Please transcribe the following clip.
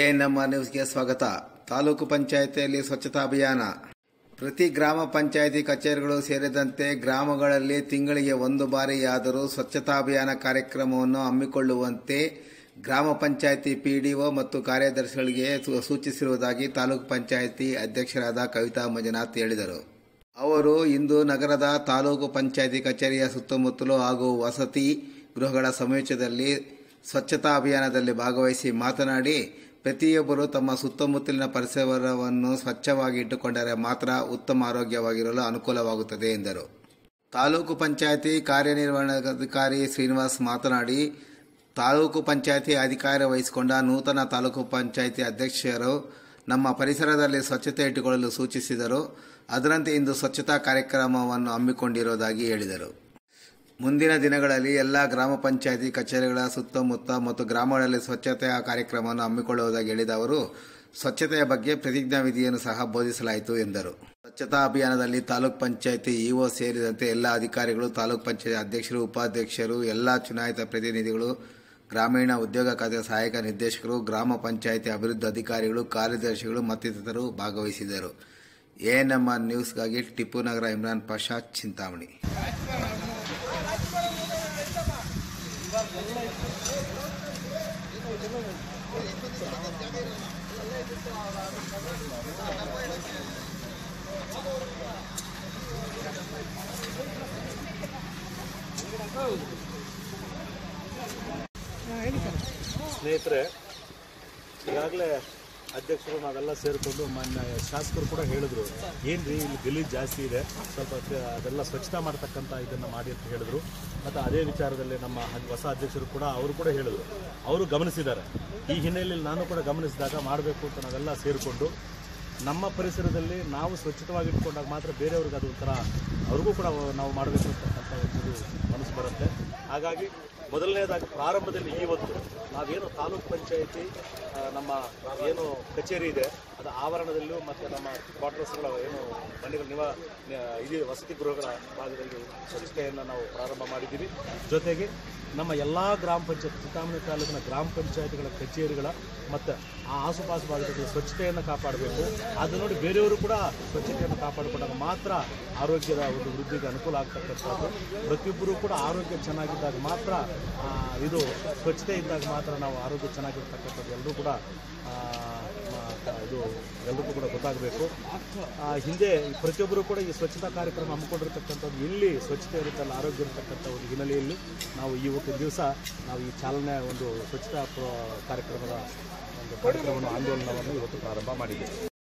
A ನಮ್ಮ ನ್ಯೂಸ್ಗೆ ಸ್ವಾಗತ. ತಾಲೂಕು ಪಂಚಾಯಿತಿಯಲ್ಲಿ ಸ್ವಚ್ಛತಾ ಅಭಿಯಾನ. ಪ್ರತಿ ಗ್ರಾಮ ಪಂಚಾಯಿತಿ ಕಚೇರಿಗಳು ಸೇರಿದಂತೆ ಗ್ರಾಮಗಳಲ್ಲಿ ತಿಂಗಳಿಗೆ ಒಂದು ಬಾರಿಯಾದರೂ ಸ್ವಚ್ಛತಾ ಅಭಿಯಾನ ಕಾರ್ಯಕ್ರಮವನ್ನು ಹಮ್ಮಿಕೊಳ್ಳುವಂತೆ ಗ್ರಾಮ ಪಂಚಾಯಿತಿ ಪಿಡಿಒ ಮತ್ತು ಕಾರ್ಯದರ್ಶಿಗಳಿಗೆ ಸೂಚಿಸಿರುವುದಾಗಿ ತಾಲೂಕು ಪಂಚಾಯಿತಿ ಅಧ್ಯಕ್ಷರಾದ ಕವಿತಾ ಮಂಜುನಾಥ್ ಹೇಳಿದರು. ಅವರು ಇಂದು ನಗರದ ತಾಲೂಕು ಪಂಚಾಯಿತಿ ಕಚೇರಿಯ ಸುತ್ತಮುತ್ತಲು ಹಾಗೂ ವಸತಿ ಗೃಹಗಳ ಸಮೀಪದಲ್ಲಿ ಸ್ವಚ್ಛತಾ ಅಭಿಯಾನದಲ್ಲಿ ಭಾಗವಹಿಸಿ ಮಾತನಾಡಿ ಪ್ರತಿಯೊಬ್ಬರು ತಮ್ಮ ಸುತ್ತಮುತ್ತಲಿನ ಪರಿಸರವನ್ನು ಸ್ವಚ್ಛವಾಗಿ ಇಟ್ಟುಕೊಂಡರೆ ಮಾತ್ರ ಉತ್ತಮ ಆರೋಗ್ಯವಾಗಿರಲು ಅನುಕೂಲವಾಗುತ್ತದೆ, ಎಂದರು. ತಾಲೂಕು ಪಂಚಾಯಿತಿ ಕಾರ್ಯನಿರ್ವಹಣಾಧಿಕಾರಿ ಶ್ರೀನಿವಾಸ್ ಮಾತನಾಡಿ, ತಾಲೂಕು ಪಂಚಾಯಿತಿ ಅಧಿಕಾರ ವಹಿಸಿಕೊಂಡ ನೂತನ ತಾಲೂಕು ಪಂಚಾಯಿತಿ ಅಧ್ಯಕ್ಷರು ನಮ್ಮ ಪರಿಸರದಲ್ಲಿ ಸ್ವಚ್ಛತೆ ಇಟ್ಟುಕೊಳ್ಳಲು ಸೂಚಿಸಿದರು. ಅದರಂತೆ ಇಂದು ಸ್ವಚ್ಛತಾ ಕಾರ್ಯಕ್ರಮವನ್ನು ಹಮ್ಮಿಕೊಂಡಿರುವುದಾಗಿ ಹೇಳಿದರು. ಮುಂದಿನ ದಿನಗಳಲ್ಲಿ ಎಲ್ಲ ಗ್ರಾಮ ಪಂಚಾಯಿತಿ ಕಚೇರಿಗಳ ಸುತ್ತಮುತ್ತ ಮತ್ತು ಗ್ರಾಮಗಳಲ್ಲಿ ಸ್ವಚ್ಛತೆಯ ಕಾರ್ಯಕ್ರಮವನ್ನು ಹಮ್ಮಿಕೊಳ್ಳುವುದಾಗಿ ಹೇಳಿದ ಅವರು, ಸ್ವಚ್ಛತೆಯ ಬಗ್ಗೆ ಪ್ರತಿಜ್ಞಾ ವಿಧಿಯನ್ನು ಸಹ ಬೋಧಿಸಲಾಯಿತು ಎಂದರು. ಸ್ವಚ್ಛತಾ ಅಭಿಯಾನದಲ್ಲಿ ತಾಲೂಕ್ ಪಂಚಾಯಿತಿ ಇಒ ಸೇರಿದಂತೆ ಎಲ್ಲ ಅಧಿಕಾರಿಗಳು, ತಾಲೂಕ್ ಪಂಚಾಯತ್ ಅಧ್ಯಕ್ಷರು, ಉಪಾಧ್ಯಕ್ಷರು, ಎಲ್ಲ ಚುನಾಯಿತ ಪ್ರತಿನಿಧಿಗಳು, ಗ್ರಾಮೀಣ ಉದ್ಯೋಗ ಖಾತೆ ಸಹಾಯಕ ನಿರ್ದೇಶಕರು, ಗ್ರಾಮ ಪಂಚಾಯಿತಿ ಅಭಿವೃದ್ಧಿ ಅಧಿಕಾರಿಗಳು, ಕಾರ್ಯದರ್ಶಿಗಳು ಮತ್ತಿತರರು ಭಾಗವಹಿಸಿದರು ಎಎನ್ಎಂಆರ್ ನ್ಯೂಸ್ಗಾಗಿ ಟಿಪ್ಪು ನಗರ ಇಮ್ರಾನ್ ಪಾಷಾ ಚಿಂತಾಮಣಿ. ಸ್ನೇಹಿತರೆ ಈಗಾಗಲೇ ಅಧ್ಯಕ್ಷರು ನಾವೆಲ್ಲ ಸೇರಿಕೊಂಡು ಮಾನ್ಯ ಶಾಸಕರು ಕೂಡ ಹೇಳಿದ್ರು. ಏನು ಇಲ್ಲಿ ಗಲೀಜು ಜಾಸ್ತಿ ಇದೆ, ಸ್ವಲ್ಪ ಅದೆಲ್ಲ ಸ್ವಚ್ಛತೆ ಮಾಡ್ತಕ್ಕಂಥ ಇದನ್ನು ಮಾಡಿ ಅಂತ ಹೇಳಿದ್ರು. ಮತ್ತು ಅದೇ ವಿಚಾರದಲ್ಲಿ ನಮ್ಮ ಹೊಸ ಅಧ್ಯಕ್ಷರು ಕೂಡ ಅವರು ಕೂಡ ಹೇಳಿದ್ರು. ಅವರು ಗಮನಿಸಿದ್ದಾರೆ. ಈ ಹಿನ್ನೆಲೆಯಲ್ಲಿ ನಾನು ಕೂಡ ಗಮನಿಸಿದಾಗ ಮಾಡಬೇಕು ಅಂತ ನಾವೆಲ್ಲ ಸೇರಿಕೊಂಡು ನಮ್ಮ ಪರಿಸರದಲ್ಲಿ ನಾವು ಸ್ವಚ್ಛತವಾಗಿ ಇಟ್ಕೊಂಡಾಗ ಮಾತ್ರ ಬೇರೆಯವ್ರಿಗೆ ಅದು ಒಂಥರ, ಅವ್ರಿಗೂ ಕೂಡ ನಾವು ಮಾಡಬೇಕು ಅಂತಕ್ಕಂಥ ಒಂದು ಹಾಗಾಗಿ ಮೊದಲನೇದಾಗಿ ಪ್ರಾರಂಭದಲ್ಲಿ ಇವತ್ತು ನಾವೇನು ತಾಲೂಕ್ ಪಂಚಾಯಿತಿ ನಮ್ಮ ಏನು ಕಚೇರಿ ಇದೆ, ಅದು ಆವರಣದಲ್ಲೂ ಮತ್ತು ನಮ್ಮ ಕ್ವಾರ್ಟರ್ಸ್ಗಳ ಏನು ಮನೆಗಳ ನಿವ ಇದು ವಸತಿ ಗೃಹಗಳ ಭಾಗದಲ್ಲಿ ಸ್ವಚ್ಛತೆಯನ್ನು ನಾವು ಪ್ರಾರಂಭ ಮಾಡಿದ್ದೀವಿ. ಜೊತೆಗೆ ನಮ್ಮ ಎಲ್ಲ ಗ್ರಾಮ ಪಂಚಾಯತ್ ಚಿಂತಾಮಣಿ ತಾಲೂಕಿನ ಗ್ರಾಮ ಪಂಚಾಯತ್ಗಳ ಕಚೇರಿಗಳ ಮತ್ತು ಆ ಆಸುಪಾಸು ಭಾಗದಲ್ಲಿ ಸ್ವಚ್ಛತೆಯನ್ನು ಕಾಪಾಡಬೇಕು. ಅದು ನೋಡಿ ಬೇರೆಯವರು ಕೂಡ ಸ್ವಚ್ಛತೆಯನ್ನು ಕಾಪಾಡಿಕೊಂಡಾಗ ಮಾತ್ರ ಆರೋಗ್ಯದ ಒಂದು ವೃದ್ಧಿಗೆ ಅನುಕೂಲ ಆಗ್ತಕ್ಕಂಥದ್ದು. ಪ್ರತಿಯೊಬ್ಬರೂ ಕೂಡ ಆರೋಗ್ಯ ಚೆನ್ನಾಗಿದ್ದಾಗ ಮಾತ್ರ ಇದು ಸ್ವಚ್ಛತೆ ಇದ್ದಾಗ ಮಾತ್ರ ನಾವು ಆರೋಗ್ಯ ಚೆನ್ನಾಗಿರ್ತಕ್ಕಂಥದ್ದು. ಎಲ್ಲರೂ ಕೂಡ ಇದು ಎಲ್ರಿಗೂ ಕೂಡ ಗೊತ್ತಾಗಬೇಕು. ಹಿಂದೆ ಪ್ರತಿಯೊಬ್ಬರು ಕೂಡ ಈ ಸ್ವಚ್ಛತಾ ಕಾರ್ಯಕ್ರಮ ಹಮ್ಮಿಕೊಂಡಿರ್ತಕ್ಕಂಥದ್ದು ಎಲ್ಲಿ ಸ್ವಚ್ಛತೆ ಇರುತ್ತಲ್ಲ, ಆರೋಗ್ಯ ಇರತಕ್ಕಂಥ ಒಂದು ಹಿನ್ನೆಲೆಯಲ್ಲಿ ನಾವು ಇವತ್ತಿನ ದಿವಸ ನಾವು ಈ ಚಾಲನೆ ಒಂದು ಸ್ವಚ್ಛತಾ ಕಾರ್ಯಕ್ರಮದ ಒಂದು ಕಾರ್ಯಕ್ರಮವನ್ನು, ಆಂದೋಲನವನ್ನು ಇವತ್ತು ಪ್ರಾರಂಭ ಮಾಡಿದ್ದೇವೆ.